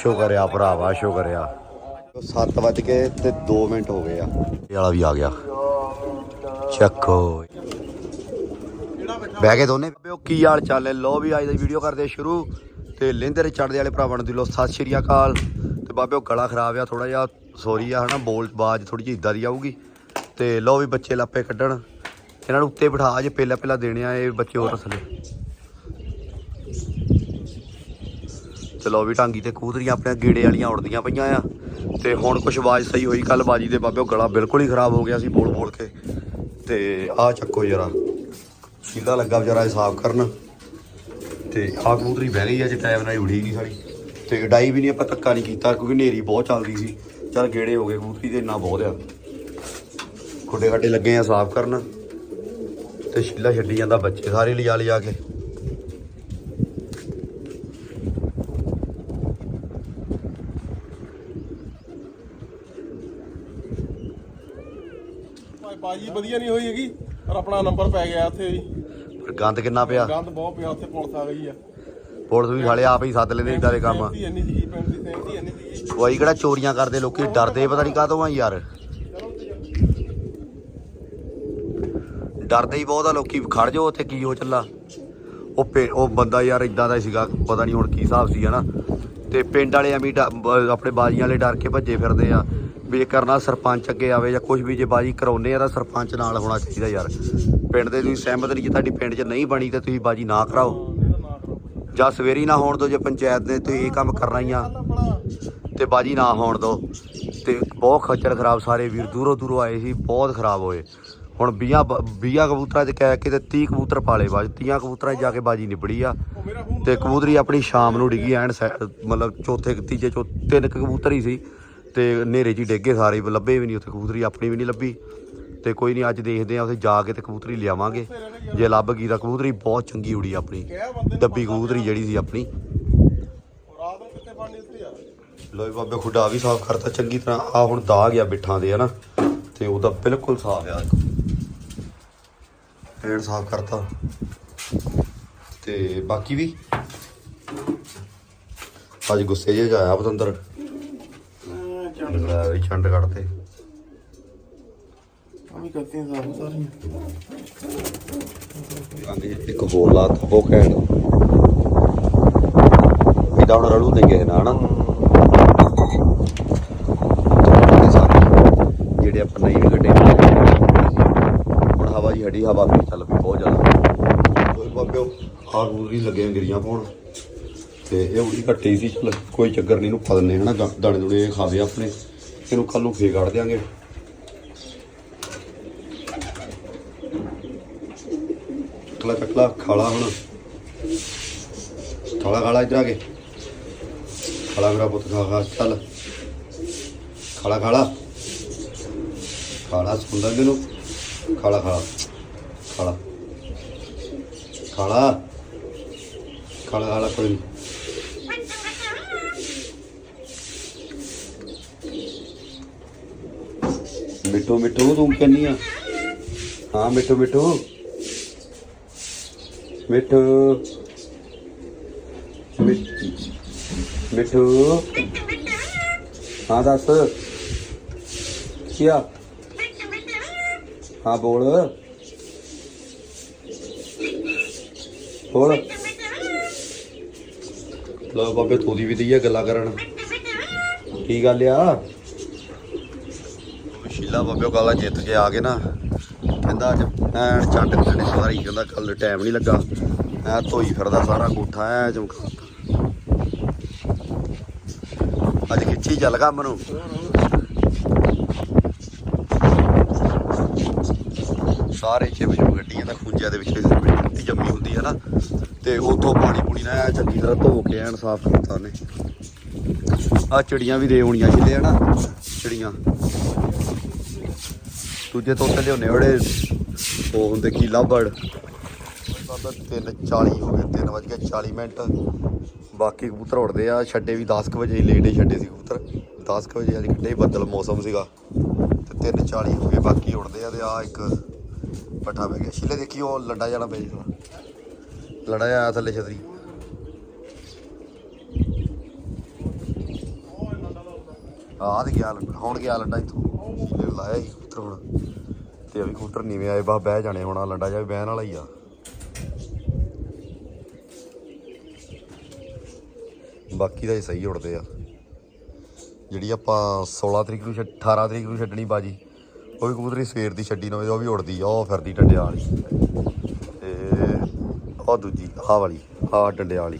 ਸ਼ੁਕਰ ਆ ਭਰਾਵਾ ਸ਼ੁਕਰ ਆ। 7 ਵਜ ਕੇ ਤੇ 2 ਮਿੰਟ ਹੋ ਗਏ ਆ। ਇਹ ਵਾਲਾ ਵੀ ਆ ਗਿਆ। ਚੱਕੋ। ਬਹਿ ਕੇ ਦੋਨੇ। ਪਿਓ ਕੀ ਹਾਲ ਚਾਲ ਹੈ? ਲੋ ਵੀ ਅੱਜ ਦੀ ਵੀਡੀਓ ਕਰਦੇ ਸ਼ੁਰੂ। ਤੇ ਲਿੰਦਰ ਚੜਦੇ ਵਾਲੇ ਭਰਾਵਾਂ ਨੂੰ ਦਿਲੋਂ ਸਤਿ ਸ਼੍ਰੀ ਅਕਾਲ। ਤੇ ਬਾਬਿਓ ਗਲਾ ਖਰਾਬ ਆ ਥੋੜਾ ਜਿਹਾ ਸੋਰੀ ਆ ਹਨਾ? ਬੋਲ ਬਾਜ ਥੋੜੀ ਜਿਹੀ ਇਦਾਂ ਦੀ ਆਊਗੀ। ਤੇ ਲੋ ਵੀ ਬੱਚੇ ਲਾਪੇ ਕੱਢਣ। ਇਹਨਾਂ ਨੂੰ ਉੱਤੇ ਬਿਠਾ ਜੇ ਪਹਿਲਾਂ ਪਹਿਲਾਂ ਦੇਣੇ ਆ ਇਹ ਬੱਚੇ ਹੋਰ ਥੱਲੇ ਚਲੋ ਵੀ ਟਾਂਗੀ ਤੇ ਕੂਦਰੀਆਂ ਆਪਣੇ ਗੇੜੇ ਵਾਲੀਆਂ ਉੜਦੀਆਂ ਪਈਆਂ ਆ। ਤੇ ਹੁਣ ਕੁਛ ਆਵਾਜ਼ ਸਹੀ ਹੋਈ ਕੱਲ ਬਾਜੀ ਦੇ ਬਾਬਿਓ ਗਲਾ ਬਿਲਕੁਲ ਹੀ ਖਰਾਬ ਹੋ ਗਿਆ ਸੀ ਬੋਲ ਬੋਲ ਕੇ। ਤੇ ਆ ਚੱਕੋ ਜਰਾ, ਸ਼ੀਲਾ ਲੱਗਾ ਵਿਚਾਰਾ ਸਾਫ਼ ਕਰਨ। ਤੇ ਆ ਕਬੂਤਰੀ ਬਹਿ ਗਈ ਆ, ਜੇ ਟਾਈਮ ਨਾਲ ਹੀ ਉੜੀ ਗਈ ਸਾਰੀ। ਤੇ ਡਾਈ ਵੀ ਨਹੀਂ ਆਪਾਂ ਧੱਕਾ ਨਹੀਂ ਕੀਤਾ, ਕਿਉਂਕਿ ਨੇਰੀ ਬਹੁਤ ਚੱਲਦੀ ਸੀ। ਚਲ ਗੇੜੇ ਹੋ ਗਏ ਕਬੂਤਰੀ ਦੇ ਇੰਨਾ ਬਹੁਤ ਆ। ਖੁੱਡੇ ਖੱਡੇ ਲੱਗੇ ਆ ਸਾਫ਼ ਕਰਨ। ਤੇ ਸ਼ੀਲਾ ਛੱਡੀ ਜਾਂਦਾ ਬੱਚੇ ਸਾਰੇ ਲਿਜਾ ਲਿਜਾ ਕੇ। ਵਧੀਆ ਨਹੀਂ ਹੋਈ ਹੈਗੀ ਪਰ ਆਪਣਾ ਨੰਬਰ ਪੈ ਗਿਆ ਉੱਥੇ ਵੀ। ਪਰ ਗੰਦ ਕਿੰਨਾ ਪਿਆ? ਗੰਦ ਬਹੁਤ ਪਿਆ ਉੱਥੇ ਪੁਲਿਸ ਆ ਗਈ ਆ। ਪੁਲਿਸ ਵੀ ਸਾਲੇ ਆਪ ਹੀ ਸੱਦ ਲੈਂਦੇ ਇਦਾਂ ਦੇ ਕੰਮ। ਸਹਿਮਤੀ ਇੰਨੀ ਸੀਗੀ ਪਿੰਡ ਦੀ ਸਹਿਮਤੀ ਇੰਨੀ ਸੀਗੀ। ਕੋਈ ਕਿਹੜਾ ਚੋਰੀਆਂ ਕਰਦੇ ਲੋਕੀ ਡਰਦੇ ਪਤਾ ਨਹੀਂ ਕਾਹਤੋਂ ਆ ਯਾਰ। ਡਰਦੇ ਹੀ ਬਹੁਤ ਆ ਲੋਕੀ ਖੜ ਜਾਓ ਉੱਥੇ ਕੀ ਹੋ ਚੱਲਾ। ਉਹ ਪੇ- ਉਹ ਬੰਦਾ ਯਾਰ ਇਦਾਂ ਦਾ ਹੀ ਸੀਗਾ ਪਤਾ ਨਹੀਂ ਹੁਣ ਕੀ ਹਿਸਾਬ ਸੀ ਹਨਾ। ਤੇ ਪਿੰਡ ਵਾਲੇ ਐਵੇਂ ਡ- ਬ- ਆਪਣੇ ਬਾਜੀਆਂ ਵਾਲੇ ਡਰ ਕੇ ਭੱਜੇ ਫਿਰਦੇ ਆ। ਵੀ ਇਹ ਕਰਨਾ ਸਰਪੰਚ ਅੱਗੇ ਆਵੇ ਜਾਂ ਕੁਝ ਵੀ ਜੇ ਬਾਜੀ ਕਰਾਉਨੇ ਆ ਤਾਂ ਸਰਪੰਚ ਨਾਲ ਹੋਣਾ ਚਾਹੀਦਾ ਯਾਰ। ਪਿੰਡ ਦੇ ਤੁਸੀਂ ਸਹਿਮਤ ਨਹੀਂ ਜੇ ਤੁਹਾਡੀ ਪਿੰਡ 'ਚ ਨਹੀਂ ਬਣੀ ਤਾਂ ਤੁਸੀਂ ਬਾਜੀ ਨਾ ਕਰਾਓ। ਜਾਂ ਸਵੇਰੀ ਨਾ ਹੋਣ ਦੋ ਜੇ ਪੰਚਾਇਤ ਨੇ ਤੁਸੀਂ ਇਹ ਕੰਮ ਕਰਨਾ ਹੀ ਆ ਆਪਣਾ ਤੇ ਬਾਜੀ ਨਾ ਹੋਣ ਦੋ ਤੇ ਬਹੁਤ ਖੱਜਲ ਖਰਾਬ ਸਾਰੇ ਵੀਰ ਦੂਰੋਂ ਦੂਰੋਂ ਆਏ ਸੀ, ਬਹੁਤ ਖਰਾਬ ਹੋਏ। ਹੁਣ 20 20 ਕਬੂਤਰਾਂ 'ਚ ਕਹਿ ਕੇ ਤੇ 30 ਕਬੂਤਰ ਪਾਲੇ ਬਾਜ 30 ਕਬੂਤਰਾਂ 'ਚ ਜਾ ਕੇ ਬਾਜੀ ਨਿਬੜੀ ਆ। ਉਹ ਤੇ ਕਬੂਤਰੀ ਆਪਣੀ ਸ਼ਾਮ ਨੂੰ ਡਿੱਗੀ ਐਂਡ ਸੈ- ਮਤਲਬ ਚੌਥੇ, ਤੀਜੇ, ਚੌ, ਤਿੰਨ ਕੁ ਕਬੂਤਰ ਹੀ ਸੀ। ਤੇ ਹਨੇਰੇ 'ਚ ਹੀ ਡਿੱਗੇ ਸਾਰੇ ਲੱਭੇ ਵੀ ਨਹੀਂ ਉੱਥੇ ਕਬੂਤਰੀ ਆਪਣੀ ਵੀ ਨਹੀਂ ਲੱਭੀ। ਤੇ ਕੋਈ ਨਹੀਂ ਅੱਜ ਦੇਖਦੇ ਆ ਉੱਥੇ ਜਾ ਕੇ ਤੇ ਕਬੂਤਰੀ ਲਿਆਵਾਂਗੇ। ਜੇ ਲੱਭ ਗਈ ਤਾਂ ਕਬੂਤਰੀ ਬਹੁਤ ਚੰਗੀ ਉੜੀ ਆਪਣੀ। ਡੱਬੀ ਕਬੂਤਰੀ ਜਿਹੜੀ ਸੀ ਆਪਣੀ। ਲੋਈ ਬਾਬੇ ਖੁੱਡਾ ਵੀ ਸਾਫ਼ ਕਰਤਾ ਚੰਗੀ ਤਰ੍ਹਾਂ। ਆ ਹੁਣ ਦਾਗ ਗਿਆ ਬਿੱਠਾਂ ਦੇ ਹਨਾ? ਤੇ ਉਹਦਾ ਬਿਲਕੁਲ ਸਾਫ਼ ਆ। ਐਨ ਸਾਫ਼ ਕਰਤਾ। ਤੇ ਬਾਕੀ ਵੀ? ਅੱਜ ਗੁੱਸੇ ਜਿਹੇ ਆਇਆ ਪਤੰਦਰ ਵੀ ਛੰਡ ਕੱਢਤੇ ਆਮੀ ਕਰਤੇ ਹਾਂ ਸਾਫ਼ ਸਾਰੀਆਂ ਇੱਕ ਹੋਰ ਲਾ ਥੱਬੋ ਖੈੜ ਇਹਦਾ ਹੁਣ ਨਹੀਂ ਗਏ ਨਾ। ਹਨਾ ਸਾਰੇ ਜਿਹੜੇ ਆਪਾਂ ਨਹੀਂ ਗੱਡੇ ਹੁਣ ਹਵਾ ਜੀ ਹੱਡੀ ਹਵਾ ਵੀ ਚੱਲ ਪਈ ਬਹੁਤ ਜ਼ਿਆਦਾ। ਕੋਈ ਬਾਬਿਓ ਆਹ ਗੂਰੀ ਲੱਗੇ ਗਿਰੀਆਂ ਪਾਉਣ। ਤੇ ਇਹ ਉੜੀ ਘੱਟੀ ਸੀ ਚੱਲ ਕੋਈ ਚੱਕਰ ਨਹੀਂ ਪਾ ਦਿੰਦੇ ਹਨਾ ਦਾਣੇ ਦੂਣੇ ਖਾਵੇ ਆਪਣੇ। ਇਹਨੂੰ ਕੱਲ ਨੂੰ ਫੇਰ ਕੱਢ ਦਿਆਂਗੇ। ਚਕਲਾ ਚਕਲਾ ਖਾਲਾ ਹੁਣ। ਖਾਲਾ ਖਾਲਾ ਇਧਰ ਆ ਕੇ। ਖਾਲਾ ਮੇਰਾ ਪੁੱਤ ਖਾ ਖਾ ਚੱਲ। ਖਾਲਾ ਖਾਲਾ। ਖਾਲਾ ਸੁਣਦਾ ਮੈਨੂੰ ਖਾਲਾ ਖਾਲਾ। ਖਾਲਾ। ਖਾਲਾ। ਖਾਲਾ ਖਾਲਾ ਕੋਈ ਨੀ। ਮਿੱਠੂ ਮਿੱਠੂ, ਤੂੰ ਕਹਿੰਨੀ ਆ? ਹਾਂ, ਮਿੱਠੂ ਮਿੱਠੂ। ਮਿੱਠੂ। ਮਿੱਠ- ਮਿੱਠੂ। ਹਾਂ, ਦੱਸ। ਕੀ ਆ? ਹਾਂ, ਬੋਲ। ਬੋਲ। ਲੋ ਬਾਬੇ, ਤੂੰ ਵੀ ਦਈਆ ਗੱਲਾਂ ਕਰਨ। ਕੀ ਗੱਲ ਆ? ਸ਼ੀਲਾ ਬਾਬੇ ਗੱਲਾਂ ਜਿੱਤ ਕੇ ਆ ਕੇ ਨਾ ਕਹਿੰਦਾ ਅੱਜ ਐਨ ਚੰਡ ਕੱਢਣੇ ਸਾਰੀ, ਕਹਿੰਦਾ ਕੱਲ ਟਾਈਮ ਨਹੀਂ ਲੱਗਾ। ਐ ਧੋਈ ਫਿਰਦਾ ਸਾਰਾ ਕੋਠਾ ਐ ਚਮਕਾ ਅੱਜ ਖਿੱਚੀ ਚੱਲ ਕੰਮ ਨੂੰ। ਸਾਰੇ ਛੇ ਵਜੇ ਗੱਡੀਆਂ ਦਾ ਖੁੰਝਿਆ ਦੇ ਵਿੱਚ ਮਿੱਟੀ ਜੰਮੀ ਹੁੰਦੀ ਹੈ ਨਾ। ਤੇ ਉਥੋਂ ਪਾਣੀ ਪੂਣੀ ਨਾ ਐਂ ਚੰਗੀ ਤਰ੍ਹਾਂ ਧੋ ਕੇ ਐਨ ਸਾਫ਼ ਕੀਤਾ ਉਹਨੇ। ਆ ਚਿੜੀਆਂ ਵੀ ਦੇ ਹੋਣੀਆਂ ਛਿਲੇ ਨਾ ਚਿੜੀਆਂ। ਦੂਜੇ ਤੋਤੇ ਲਿਆਉਣੇ ਉਹੜੇ ਉਹ ਹੁੰਦੇ ਕੀ ਲੱਭੜ। ਬਾਬਾ 3:40 ਹੋ ਗਏ 3 ਵਜ ਕੇ 40 ਮਿੰਟ। ਬਾਕੀ ਕਬੂਤਰ ਉੜਦੇ ਆ, ਛੱਡੇ ਵੀ 10 ਕੁ ਵਜੇ ਲੇਟ ਹੀ ਛੱਡੇ ਸੀ ਕਬੂਤਰ। 10 ਕੁ ਵਜੇ ਅੱਜ ਕਿੱਡੇ ਬੱਦਲ ਮੌਸਮ ਸੀਗਾ। ਤੇ 3:40 ਹੋ ਗਏ, ਬਾਕੀ ਉੜਦੇ ਆ ਤੇ ਆ ਇੱਕ ਪੱਠਾ ਪੈ ਗਿਆ। ਛਿਲੇ ਦੇਖੀ ਉਹ ਲੰਡਾ ਜਾਣਾ ਪੈ ਜਾਣਾ ਲੜਾ ਆਇਆ ਥੱਲੇ ਛਤਰੀ। ਆਹ ਤੇ ਗਿਆ ਲੰਡਾ, ਹੁਣ ਗਿਆ ਲੰਡਾ ਇੱਥੋਂ। ਇਹ ਲਾਇਆ ਸੀ ਕਬੂਤਰ ਹੁਣ। ਤੇ ਅਭੀ ਕਬੂਤਰ ਨੀਵੇਂ ਆਏ ਬਾ ਬਹਿ ਜਾਣੇ ਹੁਣ, ਆਹ ਲੰਡਾ ਜਾ ਵੀ ਬਹਿਣ ਵਾਲਾ ਹੀ ਆ। ਬਾਕੀ ਤਾਂ ਇਹ ਸਹੀ ਉੜਦੇ ਆ। ਜਿਹੜੀ ਆਪਾਂ 16 ਤਰੀਕ ਨੂੰ ਛੱਡ 18 ਤਰੀਕ ਨੂੰ ਛੱਡਣੀ ਬਾਜੀ, ਉਹ ਵੀ ਕਬੂਤਰੀ ਸਵੇਰ ਦੀ ਛੱਡੀ ਨਾ ਹੋਵੇ, ਉਹ ਵੀ ਉੜਦੀ ਆ, ਉਹ ਫਿਰਦੀ ਡੰਡਿਆਂ ਵਾਲੀ। ਤੇ ਉਹ ਦੂਜੀ, ਆਹ ਵਾਲੀ, ਆਹ ਡੰਡਿਆਂ ਵਾਲੀ।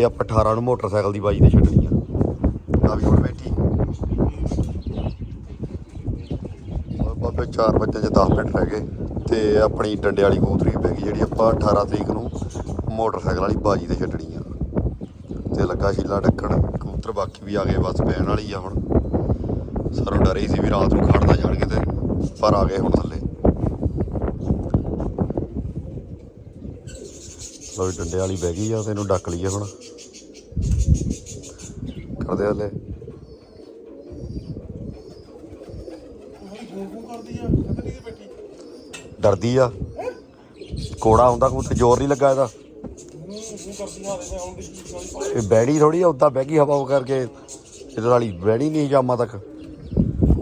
ਇਹ ਆਪਾਂ 18 ਨੂੰ ਮੋਟਰਸਾਈਕਲ ਦੀ ਬਾਜੀ ਤੇ ਛੱਡਣੀ ਆ। ਆ ਵੀ ਹੁਣ ਬੈਠੀ ਔਰ ਬਾਬੇ 4 ਵਜੇ ਚ 10 ਮਿੰਟ ਰਹਿ ਗਏ ਤੇ ਆਪਣੀ ਡੰਡੇ ਵਾਲੀ ਕਬੂਤਰੀ ਪੈ ਗਈ ਜਿਹੜੀ ਆਪਾਂ 18 ਤਰੀਕ ਨੂੰ ਮੋਟਰਸਾਈਕਲ ਵਾਲੀ ਬਾਜੀ ਤੇ ਛੱਡਣੀ ਆ। ਤੇ ਲੱਗਾ ਸ਼ੀਲਾ ਢੱਕਣ ਕਬੂਤਰ ਬਾਕੀ ਵੀ ਆ ਗਏ, ਬਸ ਪੈਣ ਵਾਲੀ ਆ ਹੁਣ। ਸਾਨੂੰ ਡਰ ਹੀ ਸੀ ਵੀ ਰਾਤ ਨੂੰ ਖੜਨਾ ਜਾਣਗੇ ਤੇ ਪਰ ਆ ਗਏ ਹੁਣ ਥੱਲੇ। ਲੋ ਡੰਡੇ ਵਾਲੀ ਬਹਿ ਗਈ ਆ ਤੇ ਇਹਨੂੰ ਡੱਕ ਲਈਏ ਹੁਣ। ਕਰਦੇ ਹਲੇ ਫੂੰ ਕਰਦੀ ਆ ਕਿਤੇ ਨਹੀਂ ਬੈਠੀ ਡਰਦੀ ਆ। ਕੋੜਾ ਹੁੰਦਾ ਕਬੂਤਰ ਜ਼ੋਰ ਨਹੀਂ ਲੱਗਾ ਇਹਦਾ। ਇਹ ਬੈੜੀ ਥੋੜੀ ਆ ਉਦਾਂ ਬਹਿ ਗਈ ਹਵਾ ਕਰਕੇ। ਇਹਦੇ ਵਾਲੀ ਬੈੜੀ ਨਹੀਂ ਜਾਮਾ ਤੱਕ।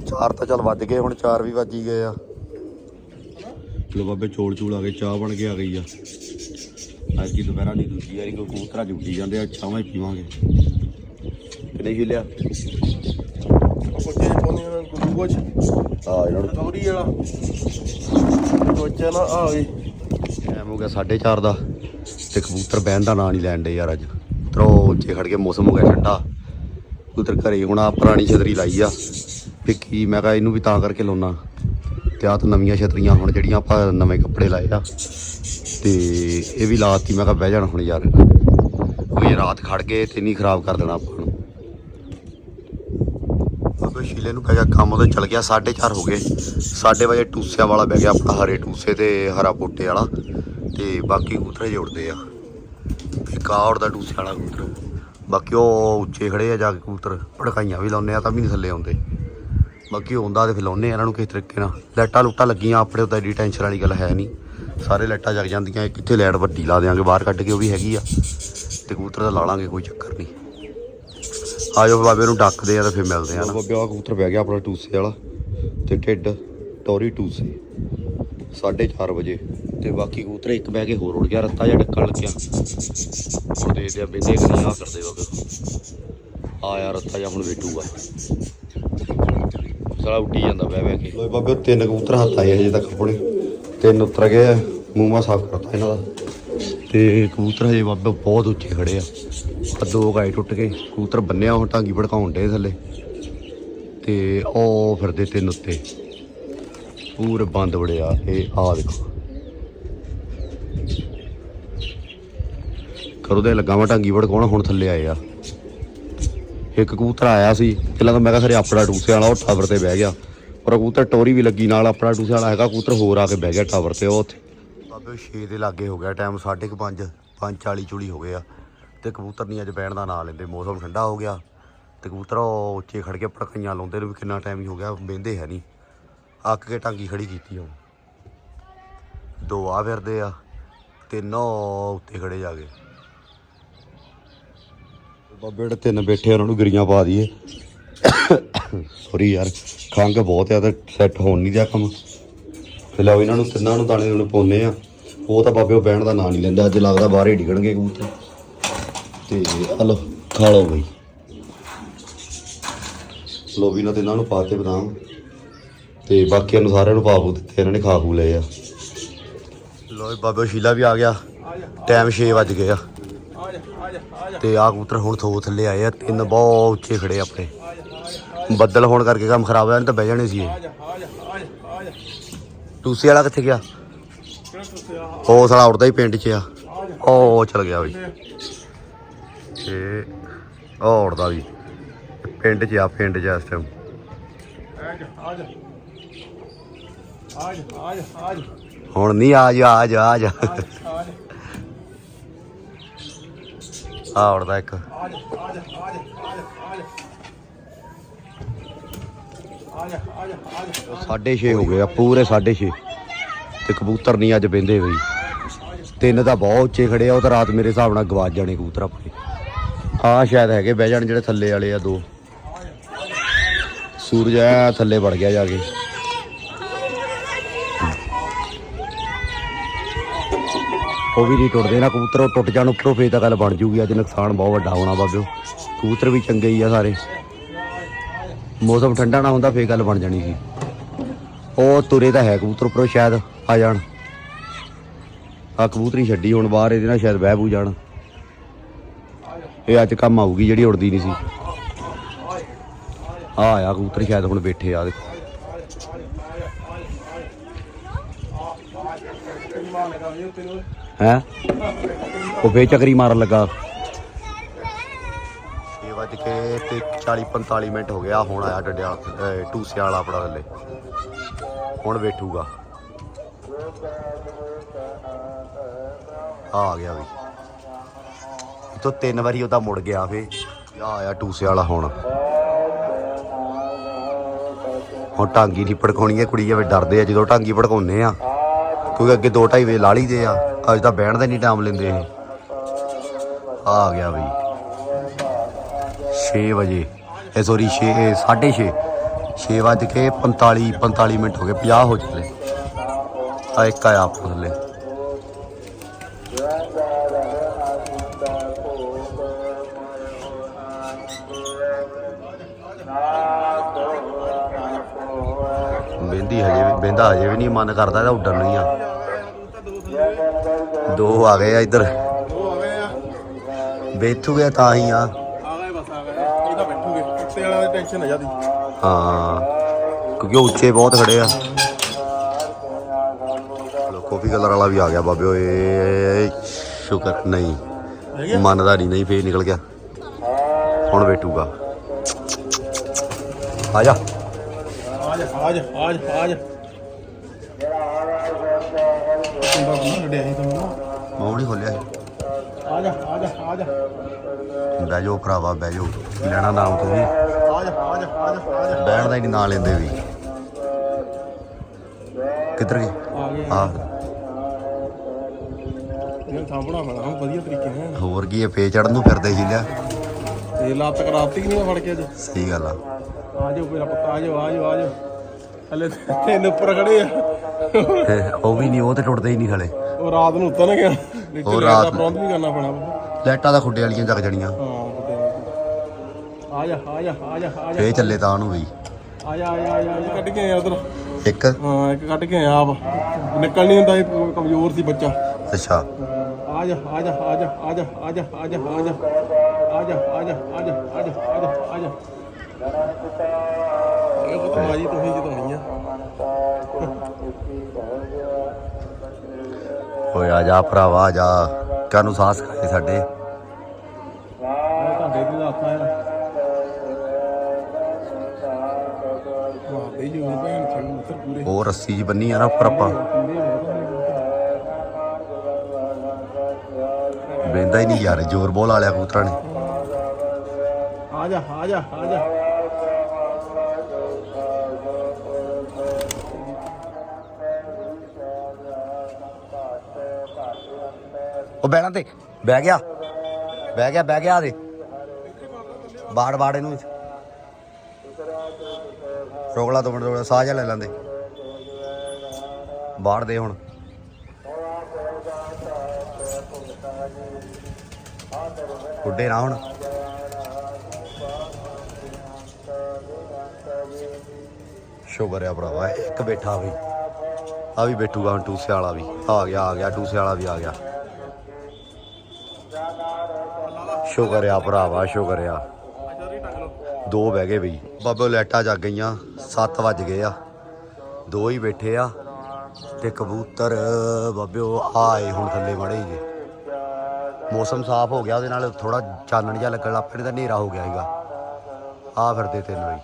ਚਾਰ ਤਾਂ ਚੱਲ ਵੱਜ ਗਏ ਹੁਣ ਚਾਰ ਵੀ ਵੱਜ ਹੀ ਗਏ ਆ। ਲੋ ਬਾਬੇ ਚੋਲ ਚੂਲ ਆ ਗਏ ਚਾਹ ਬਣ ਕੇ ਆ ਗਈ ਆ। ਅੱਜ ਕੀ ਦੁਪਹਿਰਾਂ ਦੀ ਦੂਜੀ ਵਾਰੀ ਕੋਈ ਕਬੂਤਰਾਂ ਜੁੱਟੀ ਜਾਂਦੇ ਆ ਚਾਹਾਂ ਹੀ ਪੀਵਾਂਗੇ। ਕਿ ਨਹੀਂ ਹਿੱਲਿਆ? ਕੋਚੇ ਪਾਉਂਦੇ ਉਹਨਾਂ ਨੂੰ ਗੁੱਗੂ ਚ ਆ ਇਹਨਾਂ ਨੂੰ ਤੌਰੀ ਵਾਲਾ। ਕੋਚੇ ਨਾ ਆ ਗਈ ਟਾਈਮ ਹੋ ਗਿਆ 4:30 ਦਾ ਤੇ ਕਬੂਤਰ ਬਹਿਣ ਦਾ ਨਾਂ ਨਹੀਂ ਲੈਣ ਡੇ ਯਾਰ ਅੱਜ। ਤਰੋ ਉੱਚੇ ਖੜ ਕੇ ਮੌਸਮ ਹੋ ਗਿਆ ਠੰਡਾ। ਕਬੂਤਰ ਘਰੇ ਹੁਣ ਆ ਪੁਰਾਣੀ ਛਤਰੀ ਲਾਈ ਆ। ਵੀ ਕੀ ਮੈਂ ਕਿਹਾ ਇਹਨੂੰ ਵੀ ਤਾਂ ਕਰਕੇ ਲਾਉਣਾ ਤੇ ਆਹ ਤਾਂ ਨਵੀਆਂ ਛਤਰੀਆਂ ਹੁਣ ਜਿਹੜੀਆਂ ਆਪਾਂ ਨਵੇਂ ਕੱਪੜੇ ਲਾਏ ਆ। ਤੇ ਇਹ ਵੀ ਲਾਤੀ, ਮੈਂ ਕਿਹਾ ਬਹਿ ਜਾਣ ਹੁਣ ਯਾਰ। ਕੋਈ ਰਾਤ ਖੜ ਕੇ ਤੇ ਨਹੀਂ ਖਰਾਬ ਕਰ ਦੇਣਾ ਆਪਾਂ ਨੂੰ। ਬਾਬੇ ਸ਼ੀਲੇ ਨੂੰ ਪੈ ਗਿਆ ਕੰਮ, ਉਹਦੇ ਚਲ ਗਿਆ 4:30 ਹੋ ਗਏ। 7:00 ਵਜੇ ਟੂਸਿਆਂ ਵਾਲਾ ਬਹਿ ਗਿਆ ਆਪਣਾ ਹਰੇ ਟੂਸੇ ਤੇ ਹਰਾ ਪੋਟੇ ਵਾਲਾ ਤੇ ਬਾਕੀ ਕਬੂਤਰ ਜੁੜਦੇ ਆ। ਇੱਕ ਆ ਉੜਦਾ ਟੂਸੇ ਵਾਲਾ ਕਬੂਤਰ। ਬਾਕੀ ਉਹ ਉੱਚੇ ਖੜੇ ਆ ਜਾ ਕੇ ਕੂਤਰ ਭੜਕਾਈਆਂ ਵੀ ਲਾਉਨੇ ਆ, ਤਾਂ ਵੀ ਨਹੀਂ ਥੱਲੇ ਆਉਂਦੇ। ਬਾਕੀ ਹੁੰਦਾ ਤੇ ਫਿਰ ਲਾਉਨੇ ਆ ਇਹਨਾਂ ਨੂੰ ਕਿਸ ਤਰੀਕੇ ਨਾਲ। ਲਾਈਟਾਂ ਲੁੱਟਾਂ ਲੱਗੀਆਂ, ਆਪਣੇ ਉੱਤੇ ਐਡੀ ਟੈਨਸ਼ਨ ਵਾਲੀ ਗੱਲ ਹੈ ਨਹੀਂ। ਸਾਰੇ ਲਾਈਟਾਂ ਜਗ ਜਾਂਦੀਆਂ ਕਿੱਥੇ ਲਾਈਟ ਵੱਡੀ ਲਾ ਦਿਆਂਗੇ, ਬਾਹਰ ਕੱਢ ਕੇ ਉਹ ਵੀ ਹੈਗੀ ਆ। ਤੇ ਕੂਤਰ ਤਾਂ ਲਾ ਲਾਂਗੇ, ਕੋਈ ਚੱਕਰ ਨਹੀਂ। ਆਜੋ ਬਾਬੇ ਨੂੰ ਡੱਕਦੇ ਆ ਤਾਂ ਫਿਰ ਮਿਲਦੇ ਆ ਨਾ। ਬਾਬੇ ਆ ਕਬੂਤਰ ਬਹਿ ਗਿਆ ਆਪਣਾ ਟੂਸੇ ਵਾਲਾ ਤੇ ਢਿੱਡ ਟੋਰੀ ਟੂਸੇ। 4:30 ਵਜੇ ਤੇ ਬਾਕੀ ਕਬੂਤਰ ਇੱਕ ਬਹਿ ਕੇ ਹੋਰ ਉੜ ਗਿਆ ਰੱਤਾ ਜਾਂ ਡੱਕਣ ਲੱਗਿਆ। ਹੁਣ ਦੇ ਦੇ ਬਿੰਦੇ ਕਰੀ ਆ ਕਰਦੇ ਬਾਬੇ। ਆ ਯਾਰ ਰੱਤਾ ਜਾਂ ਹੁਣ ਵੇਟੂਗਾ ਸਾਲਾ ਉੱਡੀ ਜਾਂਦਾ ਬਹਿ ਬਹਿ ਕੇ। ਲੋਏ ਬਾਬੇ ਤਿੰਨ ਕਬੂਤਰ ਹੱਥ ਆਏ ਹਜੇ ਤੱਕ ਆਪਣੇ। ਤਿੰਨ ਉਤਰ ਗਏ ਮੂੰਹ ਮਾ ਸਾਫ਼ ਕਰਤਾ ਇਹਨਾਂ ਦਾ। ਤੇ ਕਬੂਤਰ ਹਜੇ ਬਾਬੇ ਬਹੁਤ ਉੱਚੇ ਖੜੇ ਆ। ਦੋ ਗਾਏ ਟੁੱਟ ਗਏ। ਕਬੂਤਰ ਬੰਨਿਆ ਹੁਣ ਟਾਂਗੀ ਭੜਕਾਉਣ ਡੇ ਥੱਲੇ। ਤੇ ਉਹ ਫਿਰਦੇ ਤਿੰਨ ਉੱਤੇ। ਪੂਰੇ ਬੰਦ ਵੜਿਆ ਇਹ ਆ ਦੇਖੋ। ਕਰੋ ਦੇ ਲੱਗਾ ਵਾ ਟਾਂਗੀ ਭੜਕਾਉਣ, ਹੁਣ ਥੱਲੇ ਆਏ ਆ। ਇੱਕ ਕਬੂਤਰ ਆਇਆ ਸੀ। ਪਹਿਲਾਂ ਤਾਂ ਮੈਂ ਕਿਹਾ ਖਰੇ ਆਪਣਾ ਟੂਸੇ ਵਾਲਾ, ਉਹ ਟਾਵਰ ਤੇ ਬਹਿ ਗਿਆ। ਪਰ ਉਹ ਕਬੂਤਰ ਟੋਰੀ ਵੀ ਲੱਗੀ ਨਾਲ, ਆਪਣਾ ਟੂਸੇ ਵਾਲਾ ਹੈਗਾ। ਕਬੂਤਰ ਹੋਰ ਆ ਕੇ ਬਹਿ ਗਿਆ ਟਾਵਰ ਤੇ, ਉਹ ਉੱਥੇ। ਬਾਬੇ 6 ਦੇ ਲਾਗੇ ਹੋ ਗਿਆ ਟਾਈਮ 5:30 5:40 ਚੁਲੀ ਹੋ ਗਏ ਆ। ਤੇ ਕਬੂਤਰ ਨਹੀਂ ਅੱਜ ਬਹਿਣ ਦਾ ਨਾਂ ਲੈਂਦੇ ਮੌਸਮ ਠੰਡਾ ਹੋ ਗਿਆ। ਤੇ ਕਬੂਤਰ ਉਹ ਉੱਚੇ ਖੜ ਕੇ ਪੜਕਈਆਂ ਲਾਉਂਦੇ ਨੂੰ ਵੀ ਕਿੰਨਾ ਟਾਈਮ ਹੀ ਹੋ ਗਿਆ ਬਹਿੰਦੇ ਹੈ ਨਹੀਂ। ਅੱਕ ਕੇ ਟਾਂਗੀ ਖੜੀ ਕੀਤੀ ਉਹ। ਦੋ ਆ ਫਿਰਦੇ ਆ ਤਿੰਨੋਂ ਉੱਤੇ ਖੜੇ ਜਾ ਕੇ। ਬਾਬੇ ਜਿਹੜੇ ਤਿੰਨ ਬੈਠੇ ਆ, ਉਹਨਾਂ ਨੂੰ ਗਿਰੀਆਂ ਪਾ ਦਈਏ। ਸੌਰੀ ਯਾਰ ਖੰਗ ਬਹੁਤ ਆ ਤੇ ਸੈੱਟ ਹੋਣ ਨਹੀਂ ਦਿਆ ਕੰਮ। ਤੇ ਲਓ ਇਹਨਾਂ ਨੂੰ ਤਿੰਨਾਂ ਨੂੰ ਦਾਣੇ ਨੂੰ ਪਾਉਨੇ ਆ। ਉਹ ਤਾਂ ਬਾਬੇ ਉਹ ਬਹਿਣ ਦਾ ਨਾਂ ਨਹੀਂ ਲੈਂਦਾ ਅੱਜ ਲੱਗਦਾ ਬਾਹਰ ਹੀ ਡਿੱਗਣਗੇ ਕਬੂਤਰ। ਤੇ ਆ ਲਓ ਖਾ ਲਓ ਬਈ। ਲੋ ਵੀ ਨਾ ਤੇ ਇਹਨਾਂ ਨੂੰ ਪਾ ਬਦਾਮ। ਤੇ ਬਾਕੀਆਂ ਨੂੰ ਸਾਰਿਆਂ ਨੂੰ ਪਾ ਦਿੱਤੇ, ਇਹਨਾਂ ਨੇ ਖਾ ਖੂ ਲਏ ਆ। ਲੋ ਬਾਬੇ ਸ਼ੀਲਾ ਵੀ ਆ ਗਿਆ। ਟਾਈਮ 6 ਵੱਜ ਗਏ ਆ। ਤੇ ਆ ਕਬੂਤਰ ਹੁਣ ਥੋ ਥੱਲੇ ਆਏ ਆ, ਤਿੰਨ ਬਹੁਤ ਉੱਚੇ ਖੜੇ ਆਪਣੇ। ਬੱਦਲ ਹੋਣ ਕਰਕੇ ਕੰਮ ਖਰਾਬ ਹੋਇਆ ਨਹੀਂ ਤਾਂ ਬਹਿ ਜਾਣੇ ਸੀ ਇਹ। ਆ ਜਾ ਵਾਲਾ ਕਿੱਥੇ ਗਿਆ? ਉਹ ਸਾਲਾ ਉੜਦਾ ਹੀ ਪਿੰਡ 'ਚ ਆ। ਜਾ ਉਹ ਚਲ ਗਿਆ ਬਈ। 6 ਦਾ ਵੀ। ਪਿੰਡ 'ਚ ਆ ਪਿੰਡ 'ਚ ਇਸ ਟਾਈਮ ਹੁਣ ਨਹੀਂ ਆ ਜਾ ਆ ਜਾ ਆ ਜਾ ਆ ਜਾ ਆ ਜਾ ਆ ਜਾ ਆ ਜਾ ਹੋ ਗਏ ਆ ਪੂਰੇ 6:30 ਤੇ ਕਬੂਤਰ ਨਹੀਂ ਅੱਜ ਬੈੰਦੇ ਬਈ। ਤਿੰਨ ਤਾਂ ਬਹੁਤ ਉੱਚੇ ਖੜੇ ਆ ਉਹ ਤਾਂ ਰਾਤ ਮੇਰੇ ਹਿਸਾਬ ਨਾਲ ਗਵਾਚ ਜਾਣੇ ਕਬੂਤਰ ਆਪਣੇ। ਆ ਸ਼ਾਇਦ ਹੈਗੇ, ਬਹਿ ਜਾਣ ਜਿਹੜੇ ਥੱਲੇ ਵਾਲੇ ਆ ਦੋ। ਸੂਰਜ ਆ ਥੱਲੇ ਵੜ ਗਿਆ ਜਾ ਕੇ। ਉਹ ਵੀ ਨਹੀਂ ਟੁੱਟਦੇ ਨਾ, ਕਬੂਤਰ ਉਹ ਟੁੱਟ ਜਾਣ, ਉੱਪਰੋਂ ਫੇਰ ਤਾਂ ਗੱਲ ਬਣ ਜੂਗੀ, ਅੱਜ ਨੁਕਸਾਨ ਬਹੁਤ ਵੱਡਾ ਹੋਣਾ ਬਾਬਿਓ ਕਬੂਤਰ ਵੀ ਚੰਗੇ ਹੀ ਆ ਸਾਰੇ। ਮੌਸਮ ਠੰਡਾ ਨਾ ਹੁੰਦਾ, ਫੇਰ ਗੱਲ ਬਣ ਜਾਣੀ ਸੀ। ਉਹ ਤੁਰੇ ਤਾਂ ਹੈ ਕਬੂਤਰ ਉੱਪਰੋਂ, ਸ਼ਾਇਦ ਆ ਜਾਣ। ਆ ਕਬੂਤਰੀ ਛੱਡੀ, ਹੁਣ ਬਾਹਰ ਇਹਦੇ ਨਾਲ ਸ਼ਾਇਦ ਬਹਿ ਬੂ ਜਾਣ। ਇਹ ਅੱਜ ਕੰਮ ਆਊਗੀ ਜਿਹੜੀ ਉੜਦੀ ਨਹੀਂ ਸੀ। ਆ ਆਇਆ ਕਬੂਤਰ ਸ਼ਾਇਦ ਹੁਣ ਬੈਠੇ ਆ, ਦੇਖੋ। ਹੈ? ਉਹ ਫੇਰ ਮਾਰਨ ਲੱਗਾ। 6 ਵਜ ਕੇ ਤੇ 40 45 ਮਿੰਟ ਹੋ ਗਿਆ ਹੁਣ ਆਇਆ ਡੱਡਿਆ, ਅਹ ਟੂਸੇ ਵਾਲਾ ਆਪਣਾ ਥੱਲੇ। ਹੁਣ ਬੈਠੂਗਾ। ਆ ਗਿਆ ਵੀ। ਇਤੋਂ ਤਿੰਨ ਵਾਰੀ ਉਹਦਾ ਮੁੜ ਗਿਆ ਫੇ ਆ ਆਇਆ ਟੂਸੇ ਵਾਲਾ ਹੁਣ। ਹੁਣ ਟਾਂਗੀ ਨਹੀਂ ਭੜਕਾਉਣੀ ਹੈ ਕੁੜੀ ਐਵੇਂ ਡਰਦੇ ਆ ਜਦੋਂ ਟਾਂਗੀ ਭੜਕਾਉਂਦੇ ਆ। ਕਿਉਂਕਿ ਅੱਗੇ 2.5 ਵੇ ਲਾ ਲਈਦੇ ਆ, ਅੱਜ ਤਾਂ ਬਹਿਣ ਦਾ ਨਹੀਂ ਟਾਈਮ ਲੈਂਦੇ ਇਹ। ਆ ਗਿਆ ਬਈ। 6 ਵਜੇ। ਇਹ ਸੋਰੀ 6 6:30 6 ਵਜ ਕੇ 45 45 ਮਿੰਟ ਹੋ ਗਏ 50 ਹੋ ਚੱਲੇ। ਆ ਇੱਕ ਆਇਆ ਆਪੋ ਥੱਲੇ। ਬਹਿੰਦੀ ਹਜੇ ਵੀ ਬਹਿੰਦਾ ਹਜੇ ਵੀ ਨਹੀਂ, ਮਨ ਕਰਦਾ ਇਹਦਾ ਉੱਡਣ ਨੂੰ ਆ। ਦੋ ਆ ਗਏ ਆ ਇੱਧਰ। ਉਹ ਆ ਤਾਂ ਹੀ ਆ। ਹਾਂ, ਕਿਉਂਕਿ ਉੱਚੇ ਬਹੁਤ ਖੜੇ ਆ। ਲੋ ਕਾਫੀ ਕਲਰ ਵਾਲਾ ਵੀ ਆ ਗਿਆ, ਬਾਬੇ ਓਏ, ਸ਼ੁਕਰ, ਨਹੀਂ। ਹੈਗੇ ਮੰਨਦਾ ਨਹੀਂ ਨਹੀਂ, ਫੇਰ ਨਿਕਲ ਗਿਆ। ਹੁਣ ਬੈਠੂਗਾ। ਆ ਜਾ। ਆ ਜਾ ਆ ਜਾ ਆ ਜਾ ਆ ਜਾ ਕੁੰਡਾ ਬੰਨਾ ਲੜਿਆ ਸੀ ਤੁਹਾਨੂੰ ਮੂੰਹ ਨਹੀਂ ਖੋਲਿਆ। ਸੀ। ਆ ਜਾ ਆ ਜਾ ਆ ਜਾ ਬਹਿ ਜਾਓ ਭਰਾਵਾ ਬਹਿ ਜਾਓ। ਕੀ ਲੈਣਾ ਨਾਮ ਤੋਂ ਵੀ। ਆ ਜਾ ਆ ਜਾ ਆ ਜਾ ਆ ਜਾ ਬਹਿਣ ਦਾ ਹੀ ਨਹੀਂ ਨਾਂ ਲੈਂਦੇ ਵੀ। ਕਿੱਧਰ ਗਏ? ਆ ਗਏ। ਆ। ਇਹ ਥਾਂ ਬਣਾਉਣਾ ਹੁਣ ਵਧੀਆ ਤਰੀਕੇ ਨਾਲ। ਹੋਰ ਕੀ ਇਹ ਪੇ ਚੜਨ ਨੂੰ ਫਿਰਦੇ ਸੀ ਲਿਆ। ਤੇ ਲੱਤ ਕਰਾਤੀ ਨਹੀਂ ਫੜ ਕੇ ਅੱਜ। ਸਹੀ ਗੱਲ ਆ। ਆ ਜਾਓ ਮੇਰਾ ਪੁੱਤ ਆ ਜਾਓ ਆ ਜਾਓ ਆ ਜਾਓ ਹਲੇ ਤਿੰਨ ਉੱਪਰ ਖੜੇ ਆ ਤੇ ਉਹ ਵੀ ਨਹੀਂ ਉਹ ਤੇ ਟੁੱਟਦੇ ਹੀ ਨਹੀਂ ਹਲੇ ਉਹ ਰਾਤ ਨੂੰ ਉਤਨ ਗਿਆ ਉਹ ਰਾਤ ਰਾਤ ਦਾ। ਪ੍ਰਬੰਧ ਵੀ ਕਰਨਾ ਪੈਣਾ ਬਾਬਾ। ਲਾਈਟਾਂ ਦਾ ਖੁੱਡੇ ਵਾਲੀਆਂ ਜਗ ਜਣੀਆਂ ਹਾਂ ਕੁੱਤੇ ਨੂੰ। ਆ ਜਾ ਆ ਜਾ ਆ ਜਾ ਆ ਜਾ ਫੇ ਚੱਲੇ ਤਾਂ ਨੂੰ ਵੀ ਆ ਜਾ ਆ ਜਾ ਆ ਜਾ, ਆ ਜਾ ਕੱਢ ਕੇ ਆਇਆ ਉਧਰ ਇੱਕ ਹਾਂ ਇੱਕ ਕੱਢ ਕੇ ਆਇਆ ਆਪ ਨਿਕਲ ਨਹੀਂ ਹੁੰਦਾ ਇਹ ਕਮਜ਼ੋਰ ਸੀ ਬੱਚਾ ਅੱਛਾ ਆ ਜਾ ਆ ਜਾ ਆ ਜਾ ਆ ਜਾ ਆ ਜਾ ਆ ਜਾ ਆ ਜਾ ਆ ਜਾ ਆ ਜਾ ਆ ਜਾ ਆ ਜਾ ਆ ਜਾ ਆ ਜਾ ਇਹ ਪੁੱਤ ਬਾਜੀ ਤੁਸੀਂ ਜਿਤਾਉਣੀ ਆ? ਓਏ ਆ ਜਾ ਭਰਾਵਾ ਆ ਜਾ। ਕਾਨੂੰ ਸਾਹਸ ਕਰਾਏ ਸਾਡੇ। ਤੁਹਾਡੇ ਦੀ ਬਈ ਜੀ ਉਹ ਰੱਸੀ ਜੀ ਬੰਨੀ ਆ ਨਾ ਉੱਪਰ ਆਪਾਂ। ਹੋ ਬਹਿੰਦਾ ਹੀ ਨਹੀਂ ਯਾਰ ਜ਼ੋਰ ਬੋਲ ਵਾਲਿਆ ਕਬੂਤਰਾਂ ਨੇ। ਆ ਜਾ ਆ ਜਾ ਆ ਜਾ। ਉਹ ਬਹਿਣਾ ਤੇ। ਬਹਿ ਗਿਆ। ਬਹਿ ਗਿਆ ਬਹਿ ਗਿਆ ਆ ਦੇ ਬਾੜ ਬਾੜ ਇਹਨੂੰ। ਰੋਗਲਾ ਤੋਂ ਰੋਗਲਾ ਸਾਹ ਜਿਹਾ ਲੈ ਲੈਂਦੇ। ਬਾੜ ਦੇ ਹੁਣ। ਉੱਡੇ ਨਾ ਹੁਣ। ਸ਼ੁਕਰ ਆ ਭਰਾਵਾ, ਇੱਕ ਬੈਠਾ ਵੀ। ਆ ਵੀ ਬੈਠੂਗਾ ਹੁਣ, ਟੂਸੇ ਵਾਲਾ ਵੀ। ਆ ਗਿਆ ਆ ਗਿਆ, ਟੂਸੇ ਵਾਲਾ ਵੀ ਆ ਗਿਆ। ਸ਼ੁਕਰ ਆ ਭਰਾਵਾ, ਸ਼ੁਕਰ ਆ। ਦੋ ਬਹਿ ਗਏ ਬਈ। ਬਾਬੇ ਲੈਟਾਂ ਜਗ ਗਈਆਂ 7 ਵੱਜ ਗਏ ਆ। ਦੋ ਹੀ ਬੈਠੇ ਆ ਤੇ ਕਬੂਤਰ ਬਾਬਿਓ ਆਏ ਹੁਣ ਥੱਲੇ ਮੜੇ ਜੇ ਮੌਸਮ ਸਾਫ਼ ਹੋ ਗਿਆ ਉਹਦੇ ਨਾਲ ਥੋੜਾ ਚਾਨਣ ਜਿਹਾ ਲੱਗਣ ਲੱਗ ਪਿਆ ਤਾਂ ਹਨੇਰਾ ਹੋ ਗਿਆ ਸੀਗਾ। ਆ ਫਿਰਦੇ ਤਿੰਨ ਬਈ।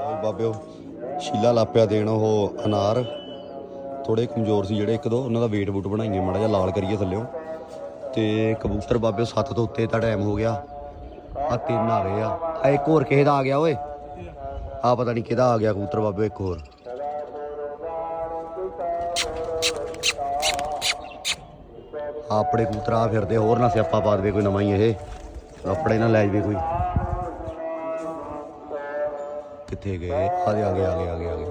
ਓਏ ਬਾਬਿਓ ਸ਼ੀਲਾ ਲਾਪਿਆ ਦੇਣ, ਉਹ ਅਨਾਰ। ਥੋੜੇ ਕਮਜ਼ੋਰ ਸੀ ਜਿਹੜੇ ਇੱਕ ਦੋ, ਉਹਨਾਂ ਦਾ weight ਬੂਟ ਬਣਾਈਏ, ਮਾੜਾ ਜਿਹਾ ਲਾਲ ਕਰੀਏ ਥੱਲਿਓ ਤੇ ਕਬੂਤਰ ਬਾਬੇ 7 ਤੋਂ ਉੱਤੇ ਤਾਂ ਟਾਈਮ ਹੋ ਗਿਆ। ਆ ਤਿੰਨ ਆ ਗਏ ਆ। ਆ ਇੱਕ ਹੋਰ ਕਿਸੇ ਦਾ ਆ ਗਿਆ, ਓਏ। ਆ ਪਤਾ ਨਹੀਂ ਕਿਹਦਾ ਆ ਗਿਆ ਕਬੂਤਰ ਬਾਬੇ, ਇੱਕ ਹੋਰ। ਆਪਣੇ ਕਬੂਤਰ ਆ ਫਿਰਦੇ, ਹੋਰ ਨਾ ਸਿਆਪਾ ਪਾ ਦੇਵੇ ਕੋਈ ਨਵਾਂ ਹੀ ਇਹ। ਆਪਣੇ ਨਾਲ ਲੈ ਜਾਵੇ ਕੋਈ। ਕਿੱਥੇ ਗਏ? ਆ ਗਏ ਆ ਗਏ ਆ ਗਏ ਆ ਗਏ ਆ ਗਏ।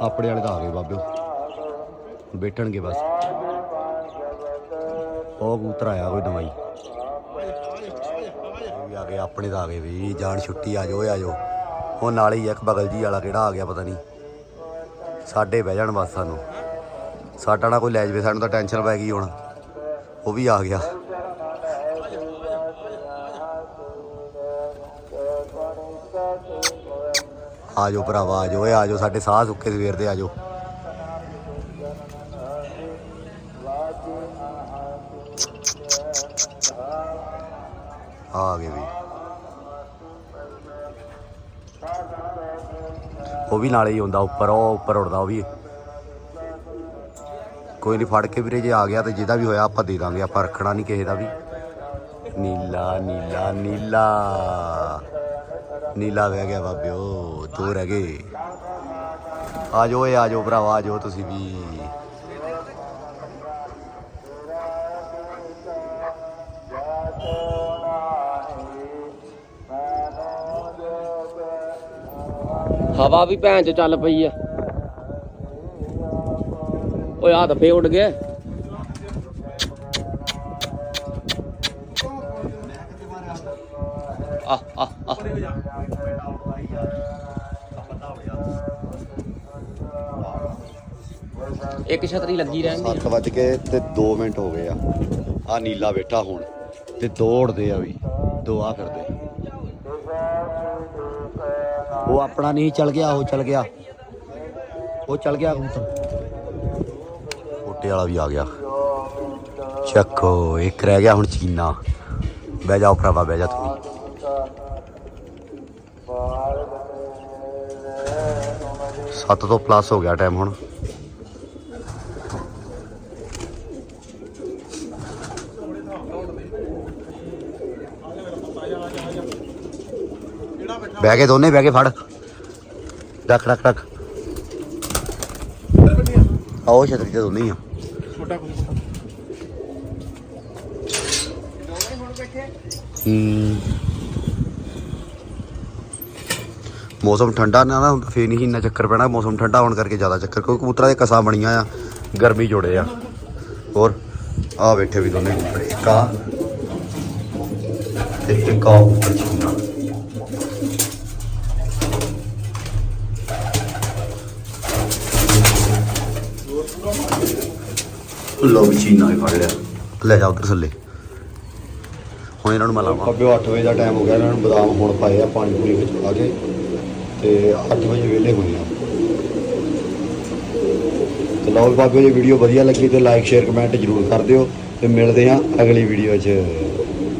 ਆਪਣੇ ਵਾਲੇ ਤਾਂ ਆ ਗਏ ਬਾਬਿਓ ਬੈਠਣਗੇ ਬਸ। ਉਹ ਕਬੂਤਰ ਆਇਆ ਕੋਈ ਦਵਾਈ ਵੀ ਆ ਗਏ, ਆਪਣੇ ਤਾਂ ਆ ਗਏ ਵੀ ਜਾਨ ਛੁੱਟੀ ਆ ਜਾਓ ਆ ਜਾਓ। ਉਹ ਨਾਲ ਹੀ ਇੱਕ ਬਗਲ ਜੀ ਵਾਲਾ ਕਿਹੜਾ ਆ ਗਿਆ ਪਤਾ ਨਹੀਂ। ਸਾਡੇ ਬਹਿ ਜਾਣ ਬਸ ਸਾਨੂੰ। ਸਾਡਾ ਨਾ ਕੋਈ ਲੈ ਜਵੇ, ਸਾਨੂੰ ਤਾਂ ਟੈਨਸ਼ਨ ਪੈ ਗਈ ਹੁਣ। ਉਹ ਵੀ ਆ ਗਿਆ। ਆ ਜਾਓ ਭਰਾਵਾ, ਆ ਜਾਓ ਏ ਆ ਜਾਓ, ਸਾਡੇ ਸਾਹ ਸੁੱਕੇ ਸਵੇਰ ਦੇ ਆ ਜਾਓ। ਵੀ ਨਾਲੇ ਹੀ ਹੁੰਦਾ, ਉੱਪਰ ਉਹ ਉੱਪਰ ਉੜਦਾ ਉਹ ਵੀ। ਕੋਈ ਨਹੀਂ ਫੜ ਕੇ ਵੀਰੇ ਜੇ ਆ ਗਿਆ ਤੇ ਜਿਹਦਾ ਵੀ ਹੋਇਆ ਆਪਾਂ ਦੇ ਦਾਂਗੇ, ਆਪਾਂ ਰੱਖਣਾ ਨਹੀਂ ਕਿਸੇ ਦਾ ਵੀ। ਨੀਲਾ ਨੀਲਾ ਨੀਲਾ। ਨੀਲਾ ਵਹਿ ਗਿਆ ਬਾਬਿਓ, ਦੋ ਰਹਿ ਗਏ। ਆ ਜਾਓ ਏ ਆ ਜਾਓ ਭਰਾਵਾ, ਆ ਜਾਓ ਤੁਸੀਂ ਵੀ। ਹਵਾ ਵੀ ਭੈਣ ਚ ਚੱਲ ਪਈ ਆ। ਓਏ ਆ ਫੇ ਉੱਡ ਗਏ। ਆ ਆ ਆ ਇੱਕ ਛਤਰੀ ਲੱਗੀ ਰਹਿੰਦੀ ਸੱਤ ਵੱਜ ਕੇ ਤੇ 2 ਮਿੰਟ ਹੋ ਗਏ ਆ। ਆ ਨੀਲਾ ਬੈਠਾ ਹੁਣ ਤੇ ਦੌੜਦੇ ਆ ਵੀ। ਦੋ ਆ ਫਿਰਦੇ। ਉਹ ਆਪਣਾ ਨਹੀਂ, ਚਲ ਗਿਆ, ਉਹ ਚੱਲ ਗਿਆ। ਉਹ ਚੱਲ ਗਿਆ। ਕਬੂਤਰ ਕੋਟੇ ਵਾਲਾ ਵੀ ਆ ਗਿਆ। ਚੱਕੋ, ਇੱਕ ਰਹਿ ਗਿਆ ਹੁਣ ਚੀਨਾ। ਬਹਿ ਜਾਓ ਭਰਾਵਾ, ਬਹਿ ਜਾ ਤੂੰ ਸੱਤ ਤੋਂ ਪਲੱਸ ਹੋ ਗਿਆ ਟਾਈਮ ਹੁਣ। ਬਹਿ ਕੇ ਦੋਨੇ, ਬਹਿ ਕੇ ਫੜ। ਰੱਖ ਰੱਖ ਰੱਖ। ਆਓ ਛਤਰੀ ਤੇ ਦੋਨੇ ਹੀ ਆ। ਛੋਟਾ ਹੂੰ। ਮੌਸਮ ਠੰਡਾ ਨਾ ਨਾ ਹੁੰਦਾ ਫੇਰ ਨਹੀਂ ਇੰਨਾ ਚੱਕਰ ਪੈਣਾ। ਮੌਸਮ ਠੰਡਾ ਹੋਣ ਕਰਕੇ ਜ਼ਿਆਦਾ ਚੱਕਰ ਕਿਉਂਕਿ ਕਬੂਤਰਾਂ ਦੇ ਕਸਾ ਬਣੀਆਂ ਆ ਗਰਮੀ ਜੋੜੇ ਆ। ਹੋਰ ਆ ਬੈਠੇ ਵੀ ਦੋਨੇ। ਕਬੂਤਰ ਇੱਕ ਆ ਤੇ ਇੱਕ ਆ ਉੱਪਰ। ਲੋ ਵੀ ਚੀਨਾ ਵੀ ਫੜ ਲਿਆ। ਲੈ ਜਾ ਉਧਰ ਥੱਲੇ। ਹੁਣ ਇਹਨਾਂ ਨੂੰ ਮੈਂ ਲਾਵਾਂ। ਅੱਗੇ 8 ਵਜੇ ਦਾ ਟਾਈਮ ਹੋ ਗਿਆ ਇਹਨਾਂ ਨੂੰ ਬਦਾਮ ਹੁਣ ਪਾਏ ਆ ਪਾਣੀ ਪੂਰੀ ਵਿੱਚ ਪਾ ਕੇ ਤੇ 8 ਵਜੇ ਵਿਹਲੇ ਹੋਏ ਆ। ਤੇ ਲਓ ਵੀ ਬਾਬੇ ਜੀ ਵੀਡੀਓ ਵਧੀਆ ਲੱਗੀ ਤੇ ਲਾਈਕ ਸ਼ੇਅਰ ਕਮੈਂਟ ਜ਼ਰੂਰ ਕਰ ਦਿਓ ਤੇ ਮਿਲਦੇ ਆ ਅਗਲੀ ਵੀਡੀਓ 'ਚ।